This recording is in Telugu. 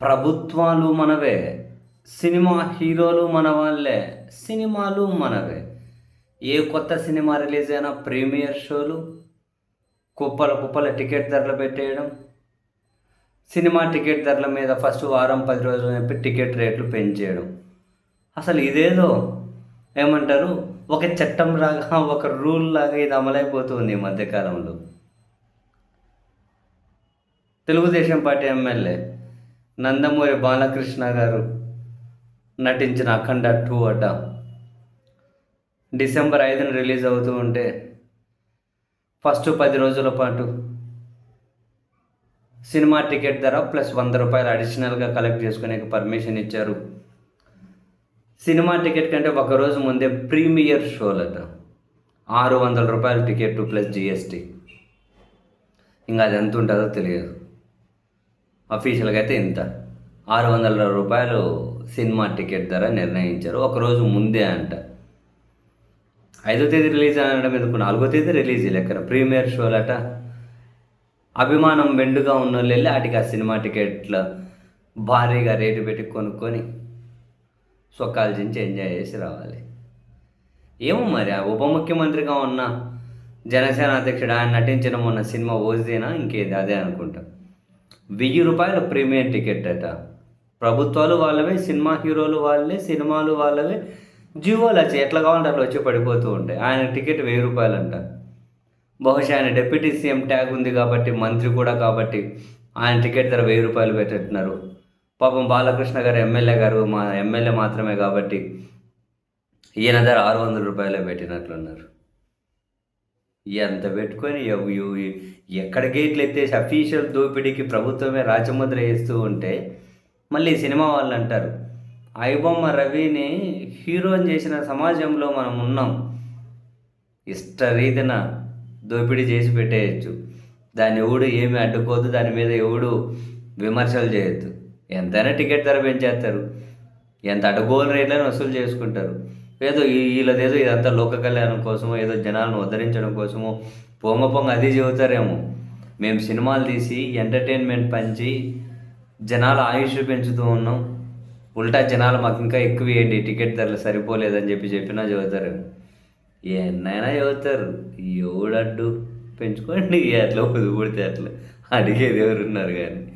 ప్రభుత్వాలు మనవే సినిమా హీరోలు మన వాళ్ళే సినిమాలు మనవే. ఏ కొత్త సినిమా రిలీజ్ అయినా ప్రీమియర్ షోలు కుప్పల కుప్పల టికెట్ ధరలు పెట్టేయడం. సినిమా టికెట్ ధరల మీద ఫస్ట్ వారం పది రోజులు చెప్పి టికెట్ రేట్లు పెంచేయడం. అసలు ఇదేదో ఏమంటారు? ఒక చట్టం లాగా ఒక రూల్ లాగా ఇది అమలైపోతుంది ఈ మధ్యకాలంలో. తెలుగుదేశం పార్టీ ఎమ్మెల్యే నందమూరి బాలకృష్ణ గారు నటించిన అఖండ టూ అడ్డ. డిసెంబర్ ఐదున రిలీజ్ అవుతూ ఉంటే ఫస్ట్ పది రోజుల పాటు సినిమా టికెట్ ధర ప్లస్ వంద రూపాయలు అడిషనల్గా కలెక్ట్ చేసుకునే పర్మిషన్ ఇచ్చారు. సినిమా టికెట్ కంటే ఒక రోజు ముందే ప్రీమియర్ షోలట. ఆరు వందల రూపాయల టికెట్ ప్లస్ జిఎస్టీ. ఇంకా అది ఎంత ఉంటుందో తెలియదు. అఫీషియల్గా అయితే ఇంత. ఆరు వందల రూపాయలు సినిమా టికెట్ ధర నిర్ణయించారు. ఒకరోజు ముందే అంట. ఐదో తేదీ రిలీజ్ అనడం ఎందుకు? నాలుగో తేదీ రిలీజ్ లెక్కన. ప్రీమియర్ షోలట. అభిమానం మెండుగా ఉన్న వాళ్ళు వెళ్ళి వాటికి ఆ సినిమా టికెట్లు భారీగా రేటు పెట్టి కొనుక్కొని సొక్కాలు చించి ఎంజాయ్ చేసి రావాలి. ఏమో మరి ఆ ఉప ముఖ్యమంత్రిగా ఉన్న జనసేన అధ్యక్షుడు ఆయన నటించిన మొన్న సినిమా ఓజీనా? ఇంకేది? అదే అనుకుంటాం. వెయ్యి రూపాయల ప్రీమియం టికెట్ అట. ప్రభుత్వాలు వాళ్ళవే సినిమా హీరోలు వాళ్ళే సినిమాలు వాళ్ళవే జీవోలు వచ్చి ఎట్లా కావాలంటే అట్లా వచ్చి పడిపోతూ ఉంటాయి. ఆయన టికెట్ వెయ్యి రూపాయలు అంట బహుశా ఆయన డిప్యూటీ సీఎం ట్యాగ్ ఉంది కాబట్టి మంత్రి కూడా కాబట్టి ఆయన టికెట్ ధర వెయ్యి రూపాయలు పెట్టినారు పాపం బాలకృష్ణ గారు ఎమ్మెల్యే గారు మా ఎమ్మెల్యే మాత్రమే కాబట్టి ఈయన ధర ఆరు వందల రూపాయలే పెట్టినట్లున్నారు. ఎంత పెట్టుకొని ఎక్కడ గేట్లు ఎత్తేసి అఫీషియల్ దోపిడీకి ప్రభుత్వమే రాజముద్ర వేస్తూ ఉంటే మళ్ళీ సినిమా వాళ్ళు అంటారు ఐబొమ్మ రవిని హీరోని చేసిన సమాజంలో మనం ఉన్నాం. ఇష్టరీతిన దోపిడీ చేసి పెట్టేయచ్చు. దాన్ని ఎవడు ఏమి అడ్డుకోదు దాని మీద ఎవడు విమర్శలు చేయొద్దు. ఎంతైనా టికెట్ ధర పెంచేస్తారు. ఎంత అడ్డుగోలు రేట్లను వసూలు చేసుకుంటారు. ఏదో వీళ్ళదేదో ఇదంతా లోక కళ్యాణం కోసమో ఏదో జనాలను ఉద్ధరించడం కోసమో పొంగ పొంగ అది చెబుతారేమో. మేము సినిమాలు తీసి ఎంటర్టైన్మెంట్ పంచి జనాల ఆయుష్ పెంచుతూ ఉన్నాం. ఉల్టా జనాలు మాకు ఇంకా ఎక్కువ వేయండి టికెట్ ధరలు సరిపోలేదని చెప్పి చెప్పినా చెబుతారేమో. ఎన్నైనా చెబుతారు ఎవడడ్డు? పెంచుకోండి అట్లా పొదుపుడితే అట్లా. అడిగేది ఎవరున్నారు కానీ.